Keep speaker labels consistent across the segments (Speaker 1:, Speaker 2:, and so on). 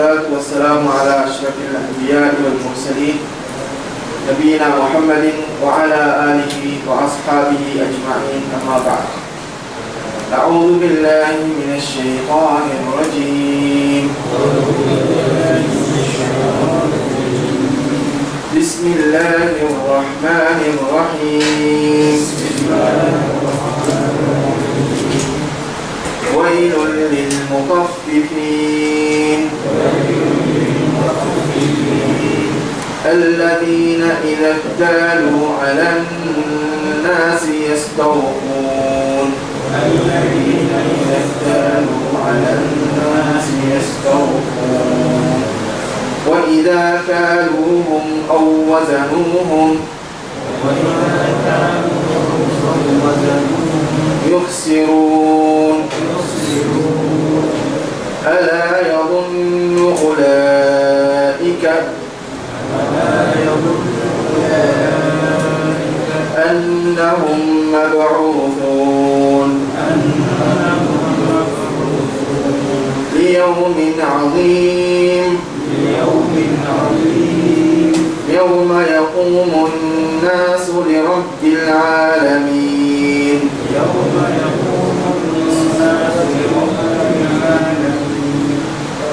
Speaker 1: والصلاة والسلام على أشرف الأنبياء والمرسلين نبينا محمد وعلى آله وأصحابه أجمعين أما بعد. أعوذ بالله من الشيطان الرجيم. بسم الله الرحمن الرحيم. اكتالوا على الناس يستوفون على الناس يستوفون. وإذا كالوهم أو وزنوهم يخسرون. ألا يظن أولئك أنهم مبعوثون. ليوم عظيم. يوم يقوم الناس لرب العالمين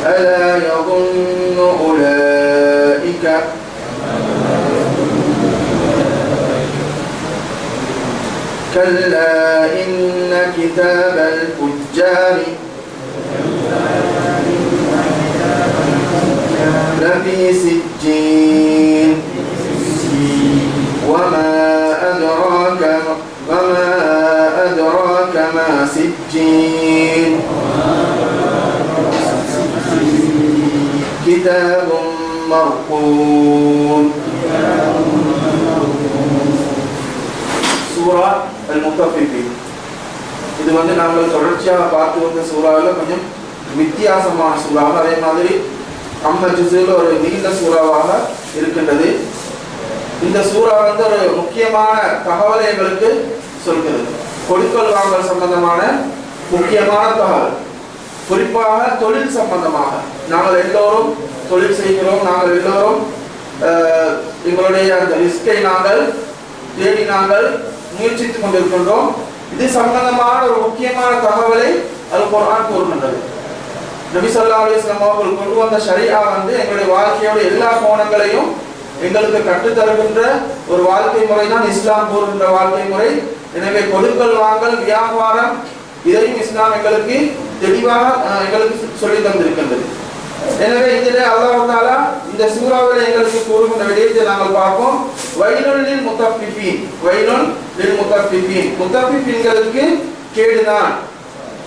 Speaker 1: ألا يظن أولئك كلا إن كتاب الفجار لفي سجين. وما أدراك وما أدراك ما سجين. كتاب مرقوم. முத்தப்பிப்பி. இது வந்து நாங்கள் தொடர்ச்சியாக பார்த்து வந்த சூறாவில் கொஞ்சம் வித்தியாசமான சூறாக அதே மாதிரி அம்ம ஒரு நீண்ட சூறாவாக இருக்கின்றது. இந்த சூறா வந்து ஒரு முக்கியமான தகவலை எங்களுக்கு சொல்கிறது. கொடுக்கல் வாங்கல் சம்பந்தமான முக்கியமான தகவல். குறிப்பாக தொழில் சம்பந்தமாக. நாங்கள் எல்லோரும் தொழில் செய்கிறோம். நாங்கள் எல்லோரும் எங்களுடைய அந்த ரிஸ்கை நாங்கள் தேடி நாங்கள் முயற்சித்துக் கொண்டிருக்கின்றோம். இது சம்பந்தமான ஒரு முக்கியமான தகவலை அது குரான் கூறுகின்றது. நபி சொல்லா அலைஹி அவர்கள் கொண்டு வந்த ஷரியா வந்து எங்களுடைய வாழ்க்கையோட எல்லா கோணங்களையும் எங்களுக்கு கற்றுத்தருகின்ற ஒரு வாழ்க்கை முறை தான் இஸ்லாம் கூறுகின்ற வாழ்க்கை முறை. எனவே கொடுக்கல் வாங்கல் வியாபாரம் இதையும் இஸ்லாம் எங்களுக்கு தெளிவாக எங்களுக்கு சொல்லி தந்திருக்கின்றது. எனவே இதிலே அல்லாஹ் தாலா இந்த சூறாவில் எங்களுக்கு கூறுகின்ற விடயத்தை நாங்கள் பார்ப்போம். வைலுல் முத்தஃபிஃபீன். வைலுல் லில் முத்தஃபிஃபீன். முத்தஃபிஃபீன்களுக்கு கேடுதான்.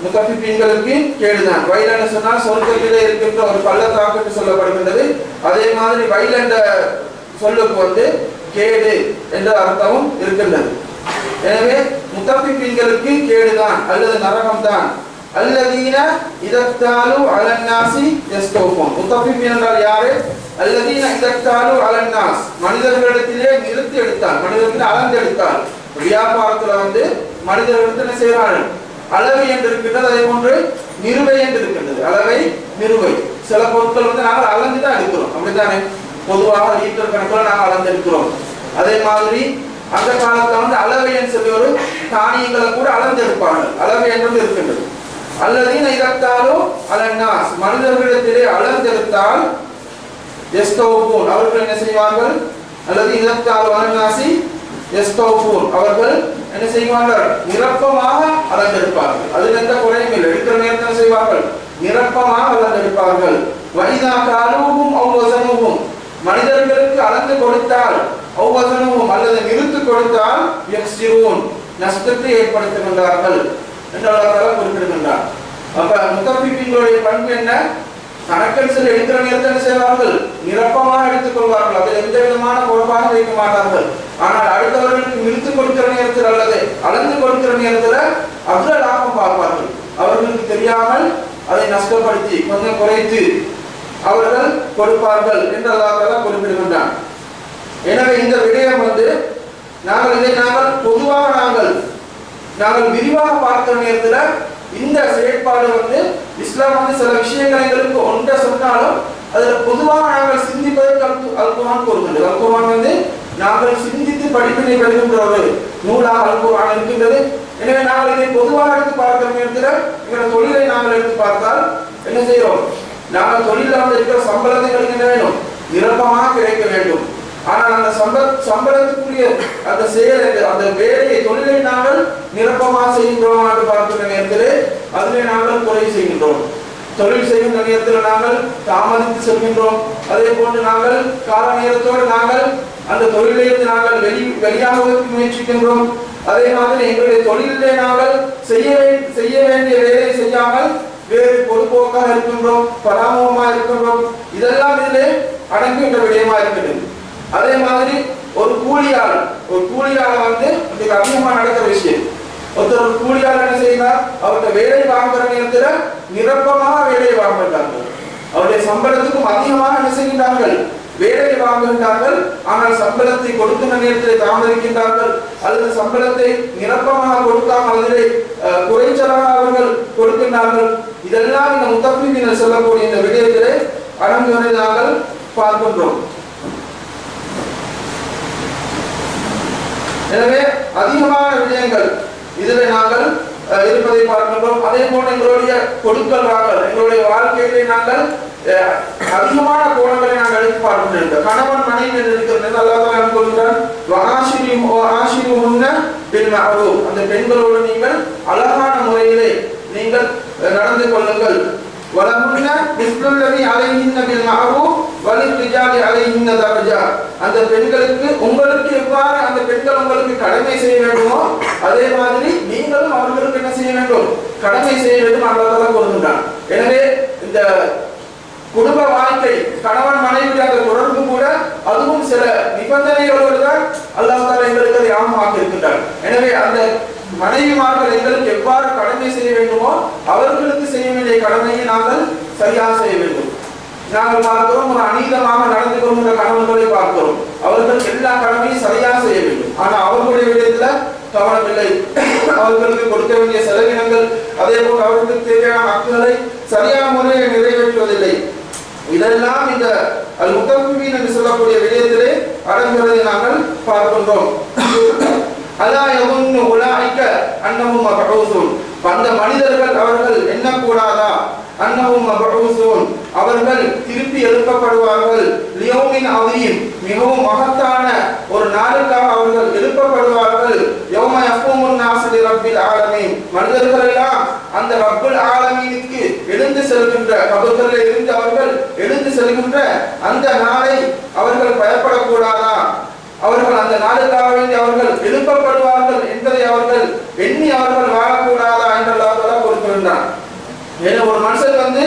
Speaker 1: முத்தஃபிஃபீன்களுக்கு கேடுதான். வயல் சொன்னால் சொர்க்கத்திலே இருக்கின்ற ஒரு பள்ளத்தாக்கு சொல்லப்படுகின்றது. அதே மாதிரி வயல் என்ற சொல்லுக்கு வந்து கேடு என்ற அர்த்தமும் இருக்கின்றது. எனவே முத்தஃபிஃபீன்களுக்கு கேடுதான் அல்லது நரகம் தான் நரகம்தான் அல்லதீன இதத்தாலு அலன்னாசி யஸ்தோஃபோன் முத்தஃபிஃபீன் என்றால் யாரு அல்லதீன இதத்தாலு அலன்னாஸ் மனிதர்களிடத்திலே நிறுத்தி எடுத்தால் மனிதர்களிடத்தில் அளந்து எடுத்தால் வியாபாரத்துல வந்து மனிதர்கள் என்ன செய்கிறார்கள் அளவை என்று இருக்கின்றது அதே போன்று நிறுவை என்று இருக்கின்றது அளவை நிறுவை சில பொருட்கள் வந்து நாங்கள் அளந்து தான் எடுக்கிறோம் அப்படித்தானே பொதுவாக லிட்டர் கணக்கில் நாங்கள் அளந்து எடுக்கிறோம் அதே மாதிரி அந்த காலத்துல வந்து அளவை என்று சொல்லி ஒரு தானியங்களை கூட அளந்து எடுப்பார்கள் அளவை என்று இருக்கின்றது அல்லது இதத்தாலோ அலன்னாஸ் மனிதர்களிடத்திலே அளந்தெடுத்தால் எஸ்தோபூன். அவர்கள் என்ன செய்வார்கள்? அல்லது இதத்தாலோ அலன்னாசி எஸ்தோபூன். அவர்கள் என்ன செய்வார்கள்? நிரப்பமாக அளந்தெடுப்பார்கள் அதில் எந்த குறையும் இல்லை. எடுக்கிற நேரத்தில் செய்வார்கள்? நிரப்பமாக அளந்தெடுப்பார்கள் வனிதா காலூவும் அவ்வசனவும் மனிதர்களுக்கு அளந்து கொடுத்தால் அவ்வசனமும் அல்லது நிறுத்து கொடுத்தால் நஷ்டத்தை ஏற்படுத்துகின்றார்கள். என்று அல்லாஹ் குறிப்பிடுகின்றார். அப்ப முத்தப்பிப்பிங்களுடைய பண்பு என்ன? கணக்கெடுத்து எடுக்கிற நேரத்தில் செய்வார்கள்? நிரப்பமாக எடுத்துக் கொள்வார்கள். அதில் எந்த விதமான குழப்பாக வைக்க மாட்டார்கள். ஆனால் அடுத்தவர்களுக்கு நிறுத்து கொடுக்கிற நேரத்தில் அல்லது அளந்து கொடுக்கிற நேரத்தில் அதிக லாபம் பார்ப்பார்கள். அவர்களுக்கு தெரியாமல் அதை நஷ்டப்படுத்தி கொஞ்சம் குறைத்து அவர்கள் கொடுப்பார்கள் என்று அல்லாஹ் குறிப்பிடுகின்றான் எனவே இந்த விடயம் வந்து நாங்கள் இதை நாங்கள் விரிவாக பார்க்கிற நேரத்தில் இந்த செயற்பாடு வந்து இஸ்லாம் வந்து சில விஷயங்கள் எங்களுக்கு ஒன்றை சொன்னாலும் அதில் பொதுவாக நாங்கள் சிந்திப்பதற்கு அல் அல்குரான் கூறுகின்றது அல்குவான் வந்து நாங்கள் சிந்தித்து படிப்பினை பெறுகின்ற ஒரு நூலாக அல்குவான் இருக்கின்றது. எனவே நாங்கள் இதை பொதுவாக எடுத்து பார்க்கிற நேரத்தில் எங்கள் தொழிலை நாங்கள் எடுத்து பார்த்தால் என்ன செய்கிறோம்? நாங்கள் தொழிலில் வந்து இருக்கிற சம்பளத்தை எங்களுக்கு என்ன வேணும் நிரப்பமாக கிடைக்க வேண்டும். ஆனால் அந்த சம்பள சம்பளத்துக்குரிய அந்த செயல் அந்த வேலையை தொழிலை நாங்கள் நிரப்பமாக செய்கின்றோம் என்று பார்க்கிற நேரத்தில் அதிலே நாங்கள் குறை செய்கின்றோம். தொழில் செய்கின்ற நேரத்தில் நாங்கள் தாமதித்து செல்கின்றோம். அதே போன்று நாங்கள் கால நேரத்தோடு நாங்கள் அந்த தொழிலிலிருந்து நாங்கள் வெளி வெளியாகுவதற்கு முயற்சிக்கின்றோம். அதே மாதிரி எங்களுடைய தொழிலிலே நாங்கள் செய்ய செய்ய வேண்டிய வேலையை செய்யாமல் வேறு பொதுப்போக்காக இருக்கின்றோம் பராமமாக இருக்கின்றோம். இதெல்லாம் இதிலே அடங்குகின்ற விடயமா இருக்கின்றது அதே மாதிரி ஒரு கூலியாளர் ஒரு கூலியாளர் வந்து இன்னைக்கு அதிகமா நடக்கிற விஷயம். ஒருத்தர் ஒரு கூலியாளர் என்ன செய்கிறார் அவருடைய வேலை வாங்குற நேரத்துல நிரப்பமாக வேலையை வாங்குகிறார்கள் அவருடைய சம்பளத்துக்கும் அதிகமாக என்ன செய்கின்றார்கள்? வேலை வாங்குகின்றார்கள். ஆனால் சம்பளத்தை கொடுக்கிற நேரத்தில் தாமதிக்கின்றார்கள். அல்லது சம்பளத்தை நிரப்பமாக கொடுக்காமல் அதிலே அஹ், குறைச்சலாக அவர்கள் கொடுக்கின்றார்கள். இதெல்லாம் இந்த முத்தப்பினர் சொல்லக்கூடிய இந்த விடயத்திலே அடங்குவதை நாங்கள் பார்க்கின்றோம். எனவே அதிகமான விடயங்கள் இதில் நாங்கள் அஹ், இருப்பதை பார்க்கின்றோம். அதே போல எங்களுடைய கொடுக்கல் வாங்கல் எங்களுடைய வாழ்க்கையிலே நாங்கள் அஹ், அதிகமான கோணங்களை நாங்கள் எடுத்து பார்க்கின்றோம். கணவன் மனைவி என்று இருக்கிறது அல்லாஹ் சொல்கிறான். அந்த பெண்களோடு நீங்கள் அழகான முறையிலே நீங்கள் நடந்து கொள்ளுங்கள். வளமுன்ன மிஸ்லுல்லதி அலைஹின்ன பில் மஅரூஃப் வலித்திஜாலி அலை அலைஹின்ன தரஜா. அந்த பெண்களுக்கு உங்களுக்கு எவ்வாறு அந்த பெண்கள் உங்களுக்கு கடமை செய்ய வேண்டுமோ அதே மாதிரி நீங்களும் அவர்களுக்கு என்ன செய்ய வேண்டும்? கடமை செய்ய வேண்டும் அல்லாஹ் கொடுக்கின்றான் எனவே இந்த குடும்ப வாழ்க்கை கணவன் மனைவி அந்த தொடர்பு கூட அதுவும் சில நிபந்தனைகளோடு தான் அல்லாஹ் எங்களுக்கு அதை ஆமமாக இருக்கின்றார் எனவே அந்த மனைவிமார்கள் எங்களுக்கு எவ்வாறு கடமை செய்ய வேண்டுமோ அவர்களுக்கு செய்ய வேண்டிய கடமையை நாங்கள் சரியாக செய்ய வேண்டும். நாங்கள் பார்க்கிறோம் ஒரு அநீதமாக நடந்து கொள்கின்ற கணவன்களை பார்க்கிறோம். அவர்கள் எல்லா கடமையும் சரியாக செய்ய வேண்டும். ஆனால் அவர்களுடைய விடயத்துல கவனம் இல்லை அவர்களுக்கு கொடுக்க வேண்டிய செலவினங்கள் அதே போல் அவர்களுக்கு தேவையான ஹக்குகளை சரியான முறையில் நிறைவேற்றுவதில்லை. இதெல்லாம் இந்த அல் முத்தப்பின் என்று சொல்லக்கூடிய விடயத்திலே அடங்குவதை நாங்கள் பார்க்கின்றோம். அலா யதுன்னு உலாய்க்க அன்னஹும் மபஊசூன் அந்த மனிதர்கள் அவர்கள் எண்ணக்கூடாதா? அன்னஹும் மபஊசூன் அவர்கள் திருப்பி எழுப்பப்படுவார்கள். லியோமின் அதீம் மிகவும் மகத்தான ஒரு நாளுக்காக அவர்கள் எழுப்பப்படுவார்கள். யௌம யஃபூமுன் நாஸு லிரப்பில் ஆலமீன். மனிதர்கள் எல்லாம் அந்த ரப்புல் ஆலமீனுக்கு எழுந்து செல்கின்ற கபர்களில் இருந்து அவர்கள் எழுந்து செல்கின்ற அந்த நாளை அவர்கள் பயப்படக்கூடாதா? அவர்கள் அந்த நாளுக்காக வேண்டி அவர்கள் எழுப்பப்படுவார்கள் என்பதை அவர்கள் எண்ணி அவர்கள் வாழக்கூடாதா என்றெல்லாம் கொடுக்கின்றான் மேலும் ஒரு மனுஷன் வந்து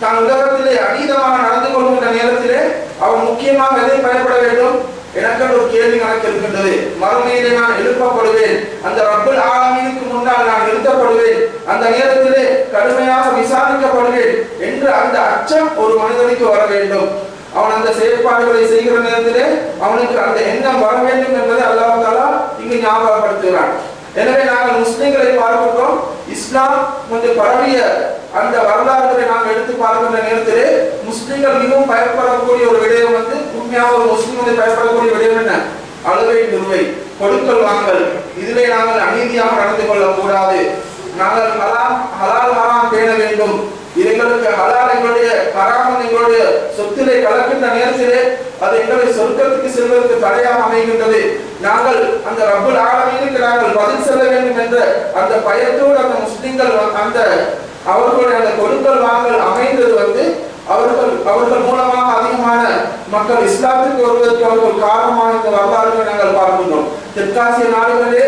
Speaker 1: தான் உலகத்திலே அதீதமாக நடந்து கொள்கின்ற நேரத்திலே அவன் முக்கியமாக எதை பயப்பட வேண்டும்? எனக்கு ஒரு கேள்வி கணக்கு இருக்கின்றது. மறுமையிலே நான் எழுப்பப்படுவேன். அந்த ரப்பல் ஆலமீனுக்கு முன்னால் நான் நிறுத்தப்படுவேன். அந்த நேரத்திலே கடுமையாக விசாரிக்கப்படுவேன் என்று அந்த அச்சம் ஒரு மனிதனுக்கு வர வேண்டும். அவன் அந்த செயற்பாடுகளை செய்கிற நேரத்திலே அவனுக்கு அந்த எண்ணம் வர வேண்டும் என்பதை அல்லாஹ் தாலா இங்கு ஞாபகப்படுத்துகிறான். எனவே நாங்கள் முஸ்லிம்களை பார்க்கின்றோம். இஸ்லாம் கொஞ்சம் பரவிய அந்த வரலாறுகளை நாம் எடுத்து பார்க்கின்ற நேரத்திலே முஸ்லிம்கள் மிகவும் பயப்படக்கூடிய ஒரு விடயம் வந்து உண்மையாக ஒரு முஸ்லிம் வந்து பயப்படக்கூடிய விடயம் என்ன? அழுவை நிறுவை கொடுக்கல் வாங்கல். இதிலே நாங்கள் அநீதியாக நடந்து கொள்ளக்கூடாது. நாங்கள் ஹலால் ஹலால் ஹராம் பேண வேண்டும். எங்களுக்கு ஹலால் எங்களுடைய ஹராம் எங்களுடைய சொத்திலே கலக்கின்ற நேரத்திலே அது எங்களை சொர்க்கத்துக்கு செல்வதற்கு தடையாக அமைகின்றது. நாங்கள் அந்த ரப்புல் ஆலமீனுக்கு நாங்கள் பதில் செல்ல வேண்டும் என்ற அந்த பயத்தோடு அந்த முஸ்லிம்கள் அந்த அவர்களுடைய அந்த கொடுக்கல் வாங்கல் அமைந்தது வந்து அவர்கள் அவர்கள் மூலமாக அதிகமான மக்கள் இஸ்லாத்துக்கு வருவதற்கு அவர்கள் காரணமாக இந்த வரலாறுகளை நாங்கள் பார்க்கின்றோம். தெற்காசிய நாடுகளிலே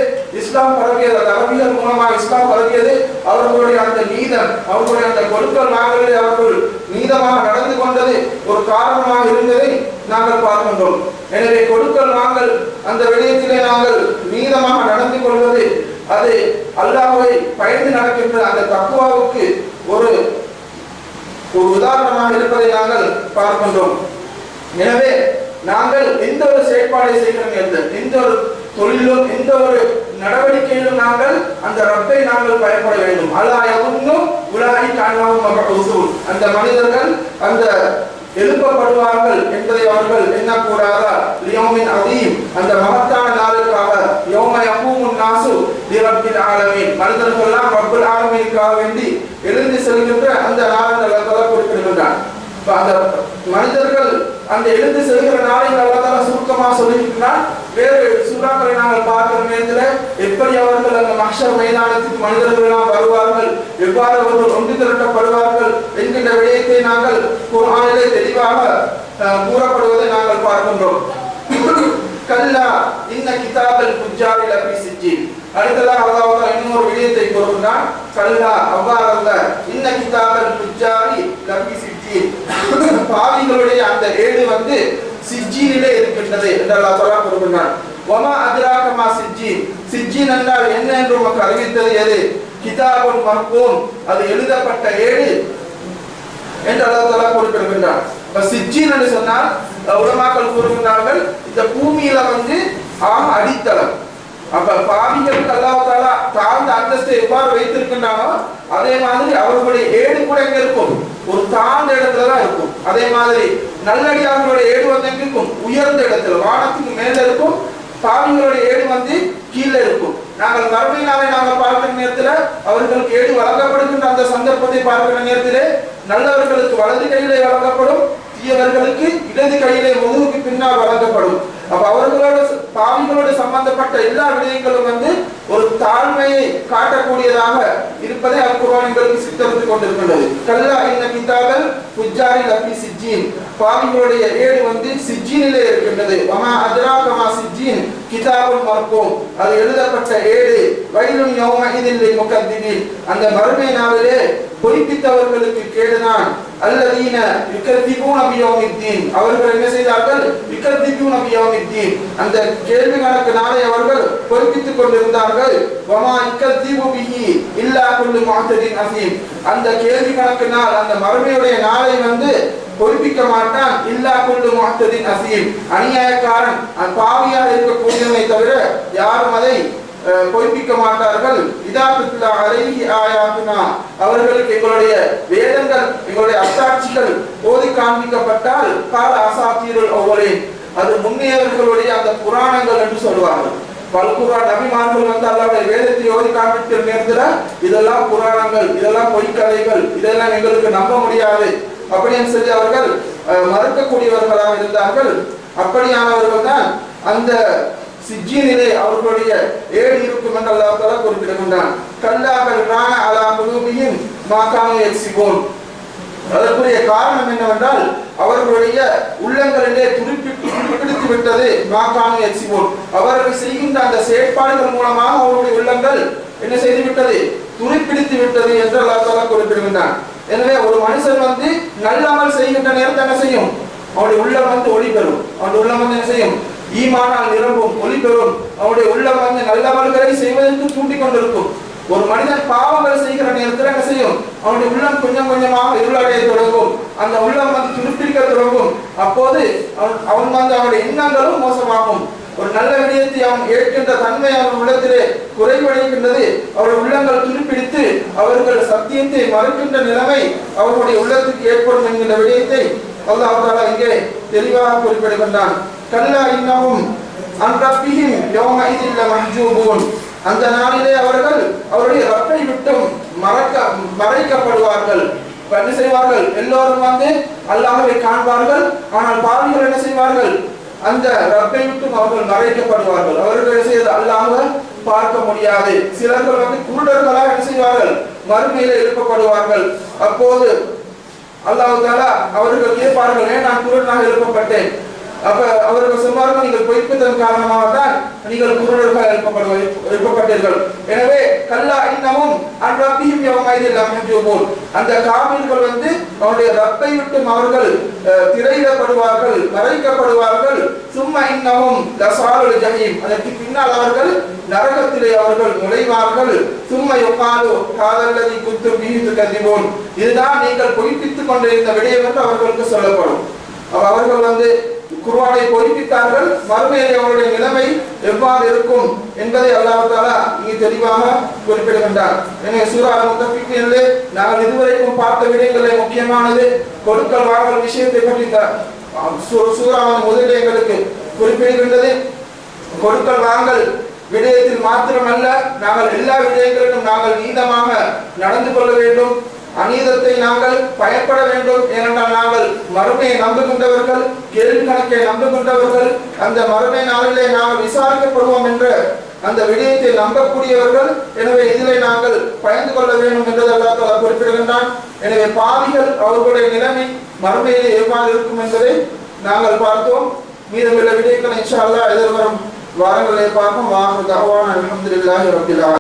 Speaker 1: இஸ்லாம் பரவியது அந்த அரபியல் மூலமாக இஸ்லாம் பரவியது. அவர்களுடைய அந்த நீதம் அவர்களுடைய அந்த கொடுக்கல் வாங்கலில் அவர்கள் நீதமாக நடந்து கொண்டது ஒரு காரணமாக இருந்ததை நாங்கள் பார்க்கின்றோம். எனவே கொடுக்கல் நாங்கள் அந்த விடயத்திலே நாங்கள் நீதமாக நடந்து கொள்வது அது அல்லாஹை பயந்து நடக்கின்ற அந்த தக்குவாவுக்கு ஒரு ஒரு உதாரணமாக இருப்பதை நாங்கள் பார்க்கின்றோம். எனவே நாங்கள் எந்த ஒரு செயற்பாடை செய்கிறோம் எந்த எந்த ஒரு தொழிலும் எந்த ஒரு நடவடிக்கையிலும் நாங்கள் அந்த ரப்பை நாங்கள் பயப்பட வேண்டும். அல்லா எவனும் உலாகி காணாமல் அந்த மனிதர்கள் அந்த எழுப்பப்படுவார்கள் என்பதை அவர்கள் எண்ணக்கூடாதா? லியோமின் அதீம். அந்த மகத்தான நாளுக்காக யோம யகூமுன் நாசு லிரப்பில் ஆலமீன். மனிதர்கள்லாம் ரப்புல் ஆலமீனுக்காக வேண்டி எழுந்து செல்கின்ற அந்த நாளை அல்லாஹ் குறிப்பிடுகின்றான் அந்த மனிதர்கள் அந்த எழுந்து செல்கிற நாளை அல்லாஹ் சுருக்கமா சொல்லியிருக்கிறான் வேறு சூறாக்களை நாங்கள் பார்க்கிற நேரத்தில் எப்படி அவர்கள் அந்த மஹ்ஷர் மைதானத்துக்கு மனிதர்கள் எல்லாம் வருவார்கள் எவ்வாறு அவர்கள் ஒன்று திரட்டப்படுவார்கள் என்கின்ற விடயத்தை நாங்கள் குரானிலே தெளிவாக அஹ், கூறப்படுவதை நாங்கள் பார்க்கின்றோம். கல்லா இன்ன கிதாபல் புஜாரி லபி சிஜ்ஜின். அடுத்ததாக அல்லாஹ் இன்னொரு விடயத்தை கூறுகிறான் கல்லா அவ்வாறு அல்ல இன்ன கிதாபல் புஜாரி பாவிகளுடைய அந்த ஏடு வந்து சிஜ்ஜீனிலே இருக்கின்றது என்று அல்லாஹ் தஆலா கூறுகிறான் வமா அத்ராக மா சிஜ்ஜீன்? என்றால் என்ன என்று உமக்கு அறிவித்தது எது? கிதாபுல் மர்கூம். அது எழுதப்பட்ட ஏடு என்று அல்லாஹ் தஆலா குறிப்பிடுகின்றார் இப்ப என்று சொன்னால் உலமாக்கள் கூறுகின்றார்கள் இந்த பூமியில வந்து ஆக அடித்தளம். அப்ப பாவிகளுக்கு அல்லாஹ் தஆலா தாழ்ந்த அந்தஸ்தை எவ்வாறு வைத்திருக்கின்றானோ அதே மாதிரி அவர்களுடைய ஏடு கூட எங்க இருக்கும்? ஒரு தாழ்ந்த இடத்துல தான் இருக்கும். அதே மாதிரி நல்லடியார்களுடைய ஏடு வந்து எங்கிருக்கும் உயர்ந்த இடத்துல. வானத்துக்கு மேல இருக்கும். பாவிகளுடைய ஏடு வந்து கீழே இருக்கும். நாங்கள் மறுமை நாங்கள் பார்க்கிற நேரத்தில் அவர்களுக்கு ஏடு வழங்கப்படுகின்ற அந்த சந்தர்ப்பத்தை பார்க்கிற நேரத்திலே நல்லவர்களுக்கு வலது கையிலே வழங்கப்படும். தீயவர்களுக்கு இடது கையிலே முதுகுக்கு பின்னால் வழங்கப்படும். அப்ப அவர்களோட பாவிகளோடு சம்பந்தப்பட்ட எல்லா விடயங்களும் வந்து ஒரு தாழ்மையை காட்டக்கூடியதாக இருப்பதை அல் குர்ஆன் எங்களுக்கு சித்தரித்துக் கொண்டிருக்கின்றது. கல்லா இன்ன கிதாபல் புஜாரி லபி சிஜ்ஜீன். பாவிகளுடைய ஏடு வந்து சிஜ்ஜீனிலே இருக்கின்றது. வமா அஜராகமா சிஜ்ஜீன். கிதாபுல் மர்கூம் அது எழுதப்பட்ட ஏடு வயலும் யோமகிதில்லை இதில் அந்த மறுமை நாளிலே பொய்ப்பித்தவர்களுக்கு கேடுதான். அல்லதீன விக்கர்த்திபூன் அபியோமித்தீன் அவர்கள் என்ன செய்தார்கள்? விக்கர்த்திபூன் அபியோமித்தீன் அந்த கேள்வி கணக்கு நாளை அவர்கள் பொறுப்பித்துக் கொண்டிருந்தார்கள். வமா யுகத்திபு பிஹி இல்லா குல்லு முஅத்ததின் அசீம். அந்த கேள்வி கணக்கு நாள் அந்த மறுமையுடைய நாளை வந்து பொய்ப்பிக்க மாட்டான். இல்லா கொண்டு முஅத்ததின் அசீம். அநியாயக்காரன். பாவியாக இருக்கக்கூடியவனை தவிர யாரும் அதை அஹ், பொய்ப்பிக்க மாட்டார்கள். இதா துத்லா அலைஹி ஆயாத்துனா. அவர்களுக்கு எங்களுடைய வேதங்கள் எங்களுடைய அத்தாட்சிகள் ஓதி காண்பிக்கப்பட்டால் கால அசாத்தீருள் ஒவ்வொரே அது முன்னியவர்களுடைய அந்த புராணங்கள் என்று சொல்வார்கள் பல்குரா நபிமார்கள் வந்து அல்லாவுடைய வேதத்தை ஓதி காண்பிக்கிற நேர்ந்த இதெல்லாம் புராணங்கள் இதெல்லாம் பொய்க்கதைகள் இதெல்லாம் எங்களுக்கு நம்ப முடியாது. அப்படின்னு சொல்லி அவர்கள் மறுக்கக்கூடியவர்களாக இருந்தார்கள். அப்படியானவர்கள் தான் அந்த சிஜ்ஜீனிலே அவர்களுடைய ஏடு இருக்கும் என்று அல்லாஹ் தஆலா குறிப்பிடுகின்றான். கல்லாக்கள் ரான அலா முழுமையும் மாகாணு எக்ஸிபோன் அதற்குரிய காரணம் என்னவென்றால் அவர்களுடைய உள்ளங்களிலே துருப்பிட்டு துருப்பிடித்து விட்டது மாகாணு எக்ஸிபோன் அவர்கள் செய்கின்ற அந்த செயற்பாடுகள் மூலமாக அவருடைய உள்ளங்கள் என்ன செய்து விட்டது? துருப்பிடித்து விட்டது என்று அல்லாஹ் தஆலா குறிப்பிடுகின்றான். எனவே ஒரு மனுஷன் வந்து செய்கின்ற நேரத்தை என்ன செய்யும்? அவனுடைய உள்ளம் வந்து ஒளி பெறும். அவனுடைய உள்ளம் வந்து என்ன செய்யும்? ஈமானால் நிரம்பும் ஒளி பெறும். அவனுடைய உள்ளம் வந்து நல்லவர்களை செய்வதற்கு தூண்டிக் கொண்டிருக்கும். ஒரு மனிதன் பாவங்கள் செய்கிற நேரத்தில் என்ன செய்யும்? அவனுடைய உள்ளம் கொஞ்சம் கொஞ்சமாக இருளடைய தொடங்கும். அந்த உள்ளம் வந்து துருப்பிடிக்க தொடங்கும். அப்போது அவன் அவன் வந்து அவனுடைய எண்ணங்களும் மோசமாகும். ஒரு நல்ல விடயத்தை அவன் ஏற்கின்ற தன்மை அவன் உள்ளத்திலே குறைவடைகின்றது. அவருடைய உள்ளங்கள் துருப்பிடித்து அவர்கள் சத்தியத்தை மறுக்கின்ற நிலைமை அவருடைய உள்ளத்துக்கு ஏற்படும் என்கின்ற விடயத்தை அல்லாஹால இங்கே தெளிவாக குறிப்பிடுகின்றான். கல்லா இன்னமும் அன் ரப்பிஹிம் யௌமஇதில் லமஹ்ஜூபூன் அந்த நாளிலே அவர்கள் அவருடைய ரப்பை விட்டும் மறக்க மறைக்கப்படுவார்கள். என்ன செய்வார்கள்? எல்லோரும் வந்து அல்லாஹ்வை காண்பார்கள். ஆனால் பாவிகள் என்ன செய்வார்கள்? அந்த ரப்பை விட்டு அவர்கள் மறைக்கப்படுவார்கள். அவர்கள் என்ன செய்வது? பார்க்க முடியாது. சிலர்கள் வந்து குருடர்களாக என்ன செய்வார்கள்? மறுமையில எழுப்பப்படுவார்கள். அப்போது அல்லாஹ் அவர்கள் கேட்பார்கள் ஏன் நான் குருடனாக எழுப்பப்பட்டேன்? அப்ப அவர்கள் சொல்வார்கள் நீங்கள் பொய்ப்பதன் காரணமாக தான் நீங்கள் குருடர்களாக எழுப்பப்படுவ எழுப்பப்பட்டீர்கள். எனவே கல்லா இன்னமும் அன்றாபியும் அமைஞ்சு போல். அந்த காவிர்கள் வந்து அவருடைய ரப்பை விட்டும் அவர்கள் அஹ், திரையிடப்படுவார்கள் மறைக்கப்படுவார்கள். சும்மா இன்னமும் லசாலுல் ஜஹீம் அதற்கு பின்னால் அவர்கள் நரகத்திலே அவர்கள் நுழைவார்கள். சும்மா எவ்வாறு காதல்லதி குத்து மீது கதிவோன் இதுதான் நீங்கள் பொய்ப்பித்துக் கொண்டிருந்த விடயம் என்று அவர்களுக்கு சொல்லப்படும். அவர்கள் வந்து குர்வானை பொறுப்பித்தார்கள் மறுமையில் அவருடைய நிலைமை எவ்வாறு இருக்கும் என்பதை அல்லாஹ் இங்கு தெளிவாக குறிப்பிடுகின்றார். எனவே சூரா முத்தபிக்கிலே நாங்கள் இதுவரைக்கும் பார்த்த விடயங்களில் முக்கியமானது கொடுக்கல் வாங்கல் விஷயத்தை பற்றி சூ- சூறாவின் முதலில் எங்களுக்கு குறிப்பிடுகின்றது கொடுக்கல் வாங்கல் விடயத்தில் மாத்திரமல்ல நாங்கள் எல்லா விடயங்களிலும் நாங்கள் நீதமாக நடந்து கொள்ள வேண்டும். அநீதத்தை நாங்கள் பயப்பட வேண்டும் ஏனென்றால் நாங்கள் மறுமையை நம்புகின்றவர்கள் கேள்வி கணக்கை நம்புகின்றவர்கள் அந்த மறுமை நாளிலே நாங்கள் விசாரிக்கப்படுவோம் என்ற அந்த விடயத்தை நம்பக்கூடியவர்கள். எனவே இதிலே நாங்கள் பயந்து கொள்ள வேண்டும் என்றது அல்லாஹ் குறிப்பிடுகின்றான். எனவே பாவிகள் அவர்களுடைய நிலைமை மறுமையிலே எவ்வாறு இருக்கும் என்பதை நாங்கள் பார்த்தோம். மீதமுள்ள விடயங்களை இன்ஷா அல்லாஹ் எதிர்வரும் வாரங்களை பார்ப்போம். வாங்க தகவான அல்ஹம்துலில்லாஹி